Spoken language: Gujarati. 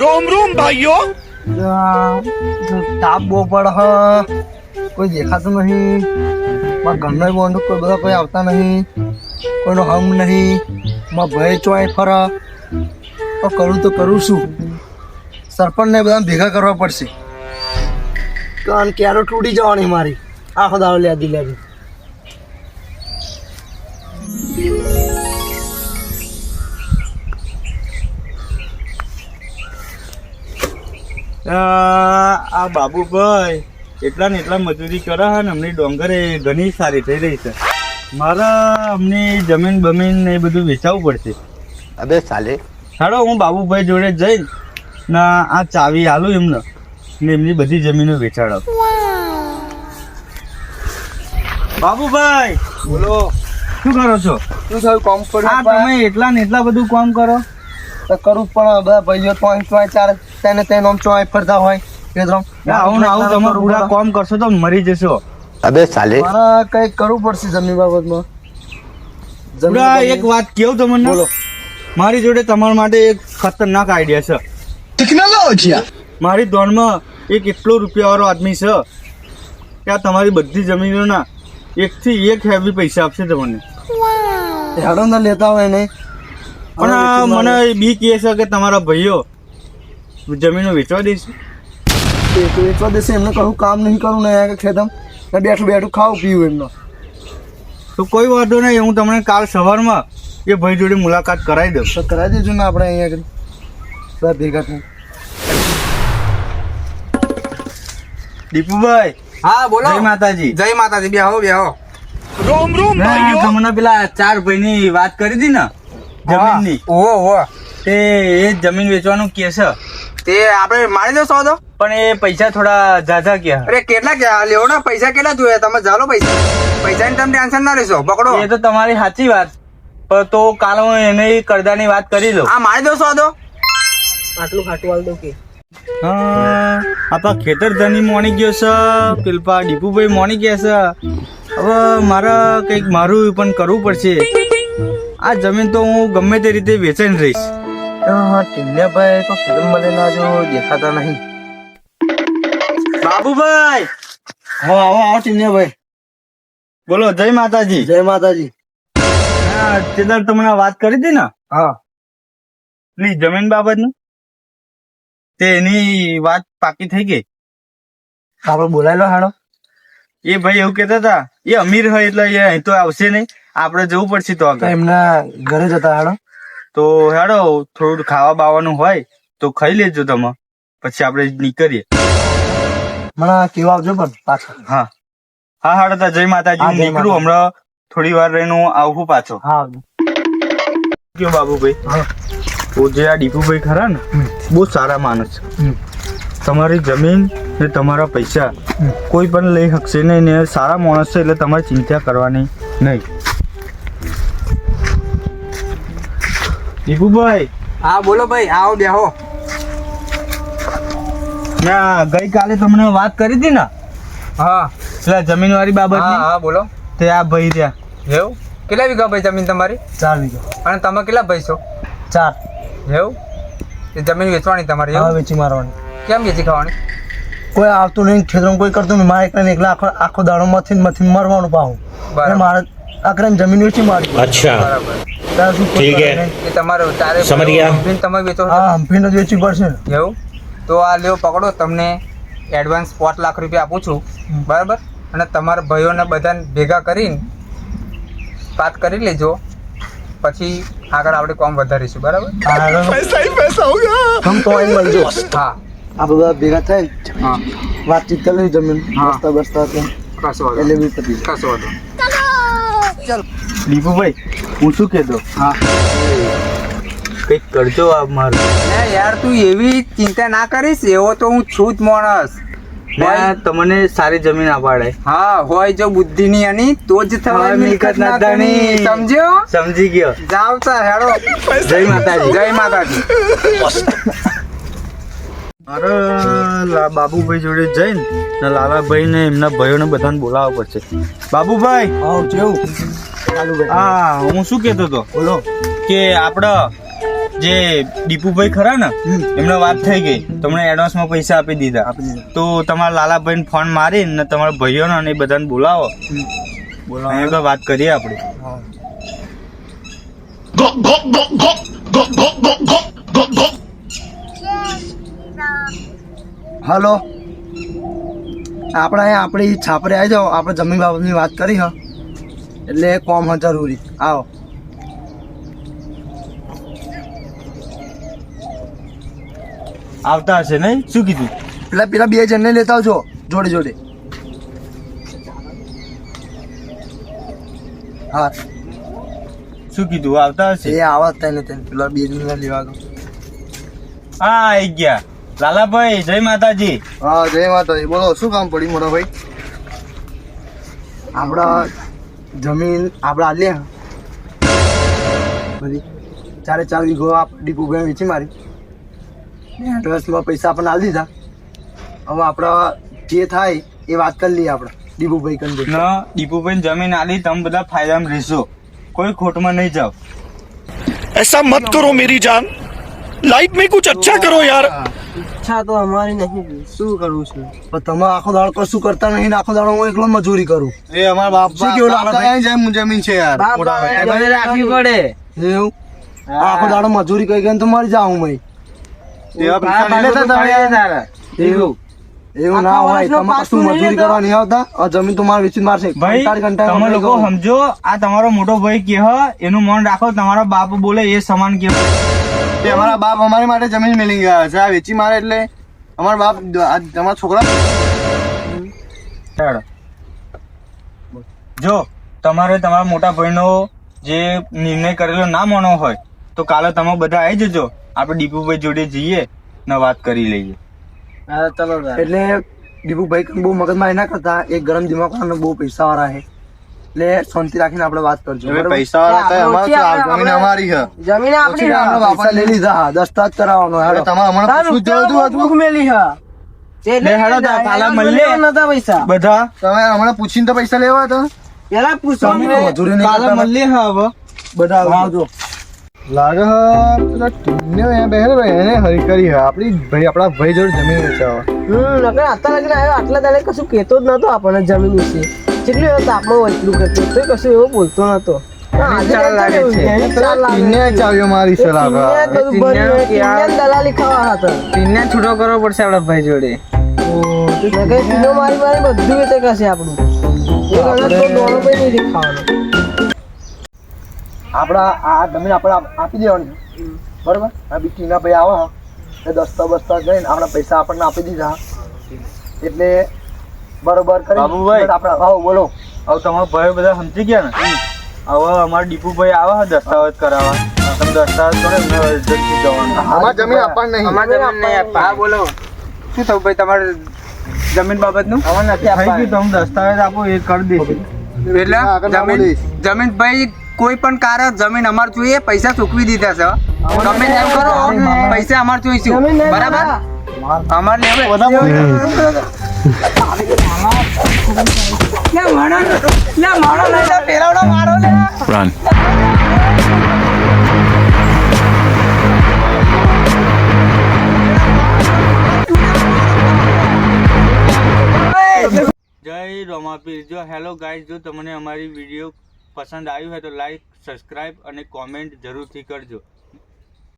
રોમ રોમ ભાઈઓ. તાપ બહુ પડ હ. કોઈ દેખાતું નહીં. મારા ઘરનો બોન્ડ કોઈ બધા કોઈ આવતા નહીં. કોઈનો હમ નહીં. માં ભય ચોય ફર. તો કરું તો કરું શું સરપંચને બધા ભેગા કરવા પડશે. કાન ક્યારે તૂટી જવાની મારી. આ દાવ લે દી લેવી આ બાબુભાઈ એટલા ને એટલા મજૂરી કરે છે ને અમને ડોંગરે ઘણી સારી થઈ રહી છે. મારે અમને જમીન બમીન ને એ બધું વેચાવવું પડશે. અબે ચાલે હાડો હું બાબુભાઈ જોડે જઈને ના આ ચાવી હાલું એમને ને એમની બધી જમીનો વેચાડો. બાબુભાઈ બોલો. શું કરો છો? શું થયું? કોમ કરો તમે એટલા ને એટલા બધું કામ કરો? તો કરું પણ બધા ભાઈઓ ચોય ચોય ચાર તને તને આમ ચોય ફરતા હોય. કે આવું આવું તમે પૂરા કોમ કરશો તો મરી જશો. અબે સાલે. મારા કઈ કરવું પડશે જમીન બાબતમાં. પૂરા એક વાત કેવું તમને? બોલો. મારી જોડે તમારા માટે એક ખતરનાક આઈડિયા છે. ટેકનોલોજી મારી દોડમાં એક એટલો રૂપિયાવાળો આદમી છે કે આ તમારી બધી જમીનોના એકથી એક હેવી પૈસા આપશે તમને. હેડો ના લેતા હોય નહીં. પણ મને બી કહે છે કે તમારા ભાઈઓ જમીનો વેચવા દઈશ વેચવા દેશે એમને કહું કામ નહીં કરું ને ખેતમ. બેઠું બેઠું ખાવું પીવું એમનો. તો કોઈ વાંધો નહીં હું તમને કાલ સવારમાં એ ભાઈ જોડે મુલાકાત કરાવી દઉં. કરાવી દેજો ને આપણે અહીંયા આગળ. ભેગા થઈ દીપુભાઈ. હા બોલો. જય માતાજી. જય માતાજી બે આવો બે આવો રોમ રોમ ભાઈઓ. તમને પેલા ચાર ભાઈની વાત કરી હતી ને જમીનની. ઓ ઓ તે એ જમીન વેચવાનું કે છે. તે આપણે મારી દો સોદો પણ એ પૈસા થોડા ઝાઝા ગયા. અરે કેટલા ગયા? લેવો ને પૈસા કેટલા જોઈએ તમે ચાલો પૈસા. પૈસા ની તમે ટેન્શન ના લેશો પકડો. એ તો તમારી સાચી વાત. પણ તો કાલ હું એને કરદાની વાત કરી લઉં હા મારી દો સોદો આટલું ખાટું વાળ દો કે. આપા ખેતર ધની મોણી ગયો છે પેલપા ડીપુભાઈ મોણી ગયા છે. હવે મારે કંઈક મારું પણ કરવું પડશે. આ જમીન તો હું ગમે તે રીતે વેચાઈને રહીશ. હા તો ફિલ્મ મળેલા જો દેખાતા નહીં. બાબુભાઈ! હા આવો આવો ટીન્યાભાઈ બોલો જય માતાજી. જય માતાજી. તેદાર તમને વાત કરી હતી ને? હા. પેલી જમીન બાબતની? તે એની વાત પાકી થઈ ગઈ. આપણે બોલાયેલો હાડો એ ભાઈ એવું કેતા હતા એ અમીર હોય એટલે એ અહીં તો આવશે નહીં. આપણે જવું પડશે તો એમના ઘરે જતા હાડો તો હેડો થોડું ખાવા બાવાનું હોય તો ખાઈ લેજો તમે. પછી આપણે નીકળીએ. મને કેવા આવજો પણ પાછા હા. હા હાડો તા જય માતાજી જય નીકળું હમણાં. થોડી વાર રહીને હું આવું પાછો. હા કયો બાબુભાઈ? હા. તો જે આ દીપુભાઈ ખરા ને બહુ સારા માણસ છે. તમારી જમીન ને તમારા પૈસા કોઈ પણ લઈ શકશે નહીં ને સારા માણસ છે એટલે તમારે ચિંતા કરવાની નહીં. દીપુભાઈ. હા બોલો ભાઈ આવો બેહો. ના ગઈ કાલે તમને વાત કરી હતી ને? હા. એટલે જમીનવાળી બાબત હા હા બોલો. તે આ ભાઈ ત્યાં. એવું? કેટલા વીઘા ભાઈ જમીન તમારી? ચાર વીઘા. અને તમે કેટલા ભાઈ છો? ચાર. એવું? એ જમીન વેચવાની તમારી હા વેચી મારવાની. કેમ વેચી ખાવાની? કોઈ આવતું નહીં ખેતરમાં કોઈ કરતું નહીં. મારે એકલા એકલા આખો આખો દાડો મથી મથી મરવાનું પાવું મારે આકરાને જમીન વેચી મારી. અચ્છા. બરાબર. ઠીક હે. તમારો તારે સમજ ગયા? તમે વેચો હા હમફીન જ વેચવી પડશે. એવું? તો આ લેવો પકડો. તમને એડવાન્સ પાંચ લાખ રૂપિયા આપું છું. બરાબર? અને તમારા ભાઈઓને બધાને ભેગા કરીને વાત કરી લેજો. પછી આગળ આપણે કોમ વધારીશું. બરાબર? હા આ બધા ભેગા થાય હા. વાતચીત કરી જમીન. બસ્તા બસ્તા એટલે બી પતી કસો વાતો ચલો. દીપુભાઈ હું શું કહેતો? હા. કંઈક કરજો આપ મારું. યાર તું એવી ચિંતા ના કરીશ એવો તો હું છું જ માણસ. મેં તમને સારી જમીન અપાડે હા હોય જો બુદ્ધિ ની એની તો જ થવાય મિલકત ના ધણી. સમજ્યો? સમજી ગયો. જાવ તા હેડો જય માતાજી. જય માતાજી. મારે લા- બાબુભાઈ જોડે જઈને ને લાલાભાઈ ને એમના ભાઈઓને બધાને બોલાવવા પડશે. બાબુભાઈ! આવ જેવું. હા હું શું કહેતો હતો? બોલો. કે આપણે જે દીપુભાઈ ખરા ને એમને વાત થઈ ગઈ. તમને એડવાન્સમાં પૈસા આપી દીધા. તો તમારા લાલાભાઈને ફોન મારી ને તમારા ભાઈઓને અને એ બધાને બોલાવો. બોલો અહીં આગળ વાત કરીએ આપણે હા. હલો. આપણે અહીંયા આપણી છાપરે આવી જાઓ. આપણે જમીન બાબતની વાત કરી હા. એટલે કોમ જરૂરી. આવો. આવતા હશે નહીં? શું કીધું? પેલા પેલા બે જણને લેતા આવજો જોડે જોડે. હા. શું કીધું? આવતા હશે? એ આવતા ને તેને પેલા બે જણને લેવા દો હા આવી ગયા. લાલાભાઈ જય માતાજી. હા જય માતાજી. બોલો શું કામ પડ્યું મોટા ભાઈ આપણા જમીન આપણે લે. બધી. ચારે ચાર વીઘો ડીપુ ભાઈ વેચી મારી. ટ્રસ્ટમાં પૈસા આપણને આપી દીધા. હવે આપણા જે થાય એ વાત કરી લઈએ આપણે દીપુભાઈ કંદે ન દીપુભાઈ જમીન આલી તમે બધા ફાયદામાં રહેશો. કોઈ ખોટમાં નહીં જાઓ. એસા મત કરો મેરી જાન. લાઈફ મેં કુછ અચ્છા કરો યાર. ઈચ્છા તો અમારી નહીં. શું કરવું છે? પણ તમે આખો દાડો કશું કરતા નહીં ને આખો દાડો હું એકલો મજૂરી કરું? એ અમાર બાપ શું કેવું લાલાભાઈ? જમીન જમીન છે યાર મોટા રાખવી પડે એવું? આખો દાડો મજૂરી કરી ગયો તો મરી જાઉં તમે? એવું? એવું ના હોય. તમે કશું મજૂરી કરવા નહીં આવતા? આ જમીન તમારે મારે વેચી મારશે. ભાઈ કંટાળી કંટાળી તમે લોકો સમજો આ તમારો મોટો ભાઈ કે એનું મન રાખો તમારો બાપ બોલે એ સમાન કે તે અમારા બાપ અમારી માટે જમીન મેલી ગયા છે. આ વેચી મારે એટલે અમારા બાપ આ તમારા છોકરા જો તમારે તમારા મોટા ભાઈનો જે નિર્ણય કરેલો ના માનો હોય તો કાલે તમે બધા આવી જજો. આપણે દીપુભાઈ જોડે જઈએ ને વાત કરી લઈએ. એટલે દીપુભાઈ બહુ મગજમાં એના કરતા એક ગરમ દિમાગ બહુ પૈસા વાળા છે. એટલે શાંતિ રાખીને આપણે વાત કરજો પૈસા જમીન અમારી છે. જમીન આપણી પૈસા લઈ લીધા હા દસ્તાવેજ કરાવવાનો હવે તમે હમણાં પૂછવું જ જોઈતું હતું? લે હેડો તા કાલે મળીએ. બધા તમે હમણાં પૂછીને તો પૈસા લેવા હતા? કાલે કરતા. હા હવે. બધા આવજો. લાગે હે પેલા ટીમને અહીંયા બેહે ને ભાઈ એને હરી કરી હે આપણી ભાઈ આપણા ભાઈ જોડે જમીન વેચાવા. હમ નકર આટલા લગીને આવ્યો આટલા દાડે કશું કહેતો જ નતો આપણને જમીન વિશે. કેટલું એવો તાપમાં એટલું કરતો તો કશું એવો બોલતો નતો. દલાલી ખાવા હતા છૂટો કરવો પડશે આપણા ભાઈ જોડે. મારી મારી બધું વેચે આ જમીન આપણે આપી દેવાની. બરોબર? આ બી ટીના ભાઈ આવા. એ દસ્તા બસ્તા જઈને આપણા પૈસા આપણને આપી દીધા. એટલે બરોબર કરી બાબુભાઈ. આપણે હા બોલો. હવે તમારા ભાઈ બધા સમજી ગયા ને? હવે અમારા દીપુભાઈ આવે દસ્તાવેજ કરાવવા. તમે દસ્તાવેજ કરો એમને જલ્દી જવાનું. અમારે જમીન આપવાની નહીં. અમારે જમીન નહીં આપવા હા બોલો. શું થયું ભાઈ તમારે જમીન બાબતનું? થઈ ગયું તમે દસ્તાવેજ આપો એ કરી દઈશું. એટલે જમીન જમીન ભાઈ કોઈ પણ કારણ જમીન અમાર જોઈએ પૈસા ચૂકવી દીધા છે તમે એમ કરો પૈસા અમાર જોઈશું. બરાબર? અમાર લેવે. બોલી જય રોમાપીર. જો હેલો ગાઈઝ જો તમને અમારી વીડિયો પસંદ આવી હોય તો લાઈક સબસ્ક્રાઈબ અને કોમેન્ટ જરૂરથી કરજો.